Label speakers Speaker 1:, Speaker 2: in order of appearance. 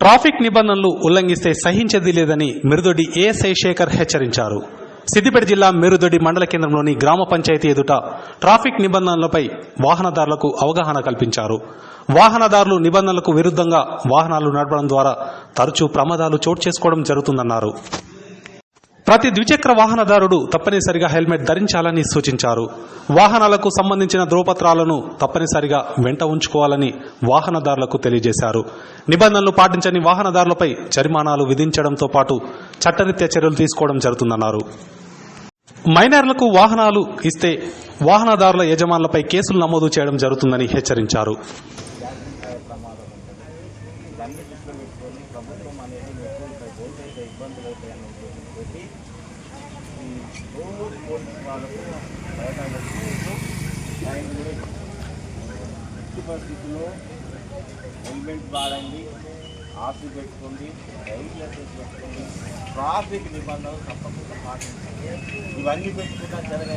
Speaker 1: Traffic నిబంధనలు ఉల్లంఘిస్తే సహించేది లేదని మిరుదొడి ఏ శైశేఖర్ హెచ్చరించారు. సిద్దిపేట జిల్లా మెరుదొడి మండల కేంద్రంలోని గ్రామ పంచాయతీ ఎదుట ట్రాఫిక్ నిబంధనలపై వాహనదారులకు అవగాహన కల్పించారు. వాహనదారులు నిబంధనలకు విరుద్ధంగా వాహనాలు నడపడం ద్వారా తరచూ ప్రమాదాలు చోటు చేసుకోవడం జరుగుతుందన్నారు. ప్రతి ద్విచక్ర వాహనదారుడు తప్పనిసరిగా హెల్మెట్ ధరించాలని సూచించారు. వాహనాలకు సంబంధించిన ధ్రువపత్రాలను తప్పనిసరిగా వెంట ఉంచుకోవాలని వాహనదారులకు తెలియజేశారు. నిబంధనలు పాటించని వాహనదారులపై జరిమానాలు విధించడంతో పాటు చట్టరీత్యా చర్యలు తీసుకోవడం జరుగుతుందన్నారు. మైనర్లకు వాహనాలు ఇస్తే వాహనదారుల యజమానులపై కేసులు నమోదు చేయడం జరుగుతుందని హెచ్చరించారు.
Speaker 2: ఇవన్నీ దృష్టిలో పెట్టుకొని ప్రభుత్వం అనేది మీకు ఇక్కడ పోతే ఇబ్బందులు అవుతాయని ఉద్దేశంతో ఈ రోజు పోలీసు వాళ్ళకు బయట ఆయన ఎట్టి పరిస్థితుల్లో హెల్మెట్ వాడండి ఆఫీ పెట్టుకోండి రైలు లైసెన్స్ పెట్టుకోండి ట్రాఫిక్ నిబంధనలు తప్పకుండా పాటించండి. ఇవన్నీ పెట్టుకుంటా జరగ